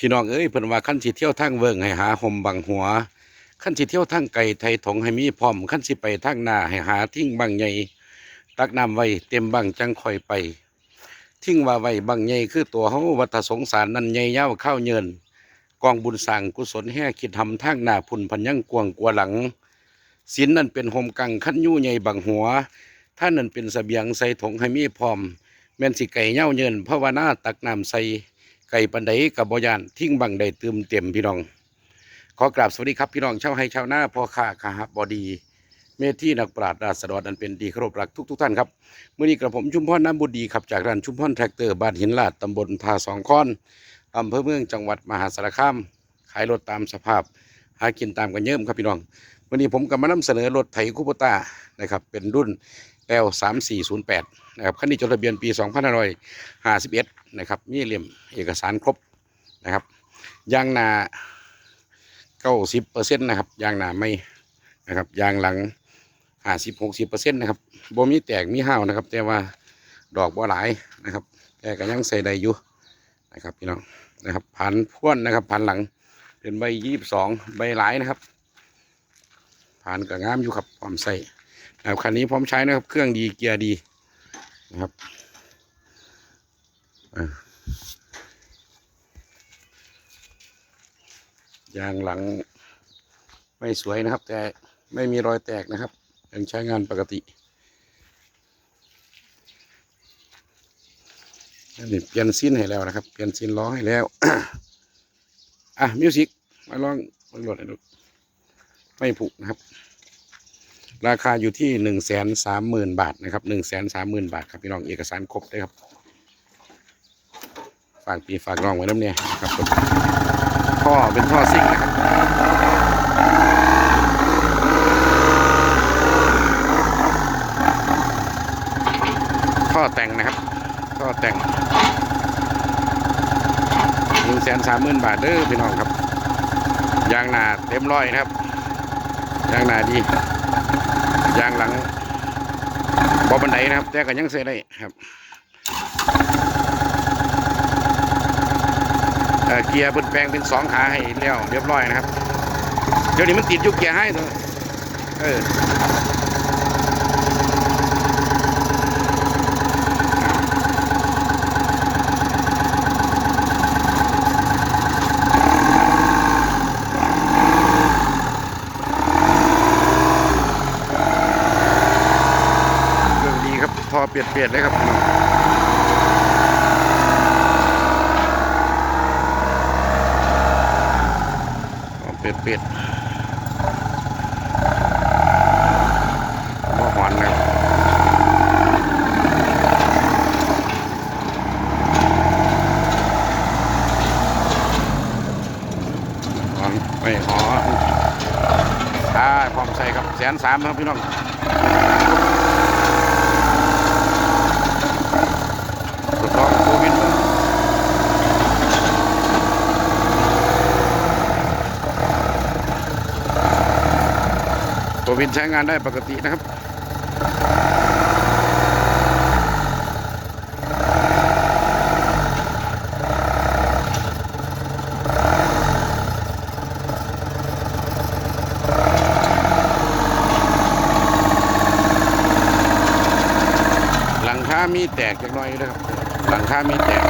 พี่น้องเอ้ยเพิ่นว่าขั้นสิเที่ยวทางเวิงให้หาห่มบังหัวขั้นสิเที่ยวทางไก่ไทยถงให้มีพร้อมขั้นสิไปทางหน้าให้หาทิ้งบังใหญ่ตักน้ำไว้เต็มบังจังคอยไป ทิ้งว่าไว้บังใหญ่คือตัวเฮาวัฏสงสารนั้นใหญ่ยาวข้าวเยินกองบุญสร้างกุศลแห่คิดทำทางหน้าพุ่นพันยังกวงกลัวหลังศีลนั่นเป็นห่มกังขั้นยู่ใหญ่บังหัวท่านนั่นเป็นเสบียงใส่ถงให้มีพร้อมแม่นสิไก่เน่าเยินภาวนาตักน้ำใส่ ไก่ปันไดกับบอยานทิ้งบังได้เติมเต็มพี่น้อง ขอกราบสวัสดีครับพี่น้องชาวไฮชาวนาพ่อค้าขาหบอดีเมธีนักปราชญ์ราษฎรอันเป็นดีเคารพรักทุกทุกท่านครับเมื่อนี้กระผมชุมพรน้ำบุดีครับจากร้านชุมพรแทรกเตอร์บ้านหินลาดตำบลทาสองค้อนอำเภอเมืองจังหวัดมหาสารคาม ขายรถตามสภาพ หากินตามกันเยิ่มครับพี่น้อง วันนี้ผมก็มานำเสนอรถไถคูปต้านะครับ เป็นรุ่น L 3 4 0 8นะครับคันนี้จดทะเบียนปี 2551 นะครับ มีเหลี่ยมเอกสารครบนะครับยางหนา90%นะครับยางหนาไม่นะครับยางหลัง 50-60%นะครับบ่มีแตกมีห้าวนะครับ แต่ว่าดอกบ่หลายนะครับ แต่ก็ยังใส่ได้อยู่นะครับพี่น้องนะครับพันพ่วนนะครับพันหลังเป็นใบ22ใบหลายนะครับานก็งามอยู่ครับพร้อมใส่นะครับคันนี้พร้อมใช้นะครับ เครื่องดีเกียร์ดีนะครับยางหลังไม่สวยนะครับ แต่ไม่มีรอยแตกนะครับยังใช้งานปกตินนี้เปลี่ยนซินให้แล้วนะครับ เปลี่ยนซินล้อให้แล้ว อะมิวสิกมาลองลองโหลดให้ดู ไม่ผุนะครับ ราคาอยู่ที่หนึ่งแสนสามหมื่นบาทนะครับหนึ่งแสนสามหมื่นบาทครับพี่น้องเอกสารครบเลยครับ ฝากปีฝากน้องไว้น้ำเนี่ยครับผมท่อเป็นท่อซิ่งนะครับท่อแต่งนะครับท่อแต่งหนึ่งแสนสามหมื่นบาทเด้อพี่น้องครับยางหนาเต็มร้อยนะครับ ยางหนาดียางหลังบอบันไดนะครับ แต่ก็ยังเสียได้ครับเเกียร์เปนแปลงเป็นสองขาให้แล้วเรียบร้อยนะครับ เดี๋ยวนี้มันติดอยุกเกียร์ให้ตัวเออเครื่องดีครับพอเปียนเปียนเลยครับพอเปียนเปียนพอหอนนะครับหอนไม่หออ่าพร้อมใส่ครับแสนสามครับพี่น้อง ทดลองโควิด ตัววินใช้งานได้ปกตินะครับ หลังคามีแตกจักหน่อยนะครับ หลังคามีแตก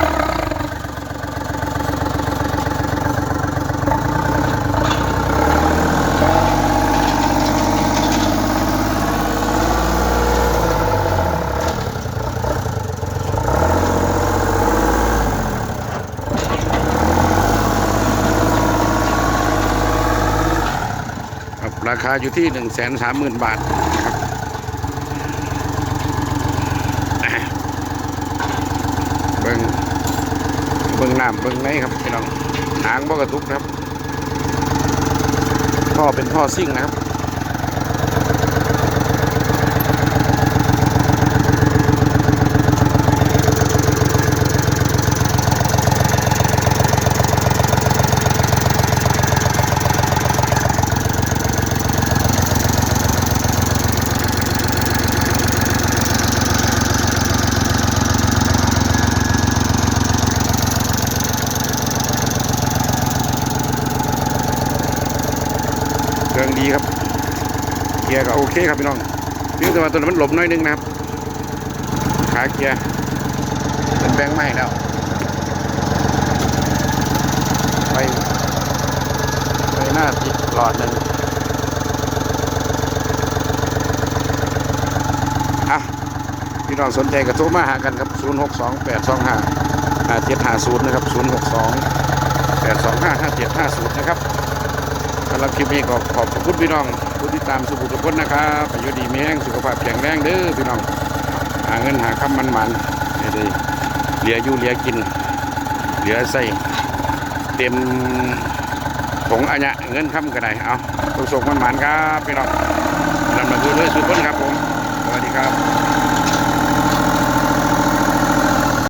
ราคาอยู่ที่หนึ่งแสนสามหมื่นบาทนะครับเบิ้งเบิ้งน้ำเบิ้งในครับพี่น้องหางบ่กระตุกครับ ท่อเป็นท่อซิ่งนะครับ ดีครับเกียร์ก็โอเคครับพี่น้องเพียงแต่ว่าตัวนั้นมันหลบหน้อยนึงนะครับ ขาเกียร์เป็นแบงค์ใหม่แล้วไปไปหน้าติดหลอดหนึ่งอะพี่น้องสนใจกระโทรมาหากันครับ 0 6 2 8 2 5 5 7 5 0 นะครับ 0 6 2 8 2 5 5 7 5 0 นะครับ สำหรับคลิปนี้ก็ขอบคุณพี่น้องผู้ที่ตามสุขุทุกคนนะครับอายุดีมีแห้งสุขภาพแข็งแรงเด้อพี่น้อง หาเงินหาคำมันมันๆให้ได้เหลืออยู่เหลือกิน เหลือใส่เต็มผงอัญญะเงินคำก็ได้เอาสุขมันหมานครับพี่น้องลำมาดูเลยสุดคนครับผมสวัสดีครับ